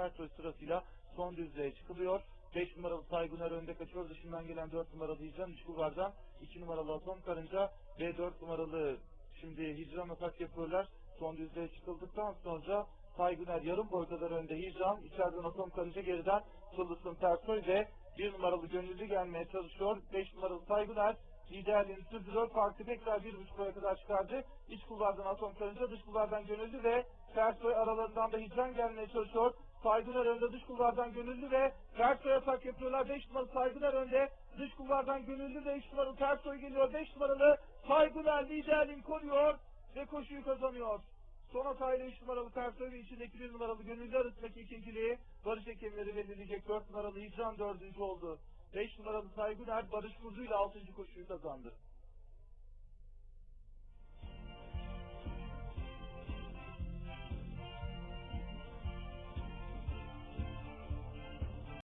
Tersoy sırasıyla son düzlüğe çıkılıyor. 5 numaralı Sayguner önde kaçıyor. Dışından gelen 4 numaralı Hicran iç kulvardan 2 numaralı Atom Karınca ve 4 numaralı şimdi Hicran atak yapıyorlar. Son düzlüğe çıkıldıktan sonra Saygıner yarım boy kadar önde Hicran, içeriden Atom Karınca geriden Tılısım Tersoy ve 1 numaralı Gönüllü gelmeye çalışıyor. 5 numaralı Saygıner liderliğini sürdürüyor. Farkı tekrar 1.5 boya kadar çıkardı. İç kulvardan Atom Karınca, dış kulvardan Gönüllü ve Tersoy aralarından da Hicran gelmeye çalışıyor. Saygıner önde, dış kulvardan Gönüllü ve Tersoy atak yapıyorlar. 5 numaralı Saygıner önde, dış kulvardan Gönüllü ve 3 numaralı Tersoy geliyor. 5 numaralı Saygıner liderliğini koruyor ve koşuyu kazanıyor. Son hatayla 3 numaralı Tersoy ve içindeki 1 numaralı Gönüllü arasındaki ikinciliği Barış Hekimleri belirleyecek. 4 numaralı Hicran dördüncü oldu. 5 numaralı Saygıner Barış Kuzu ile 6. koşuyu kazandı.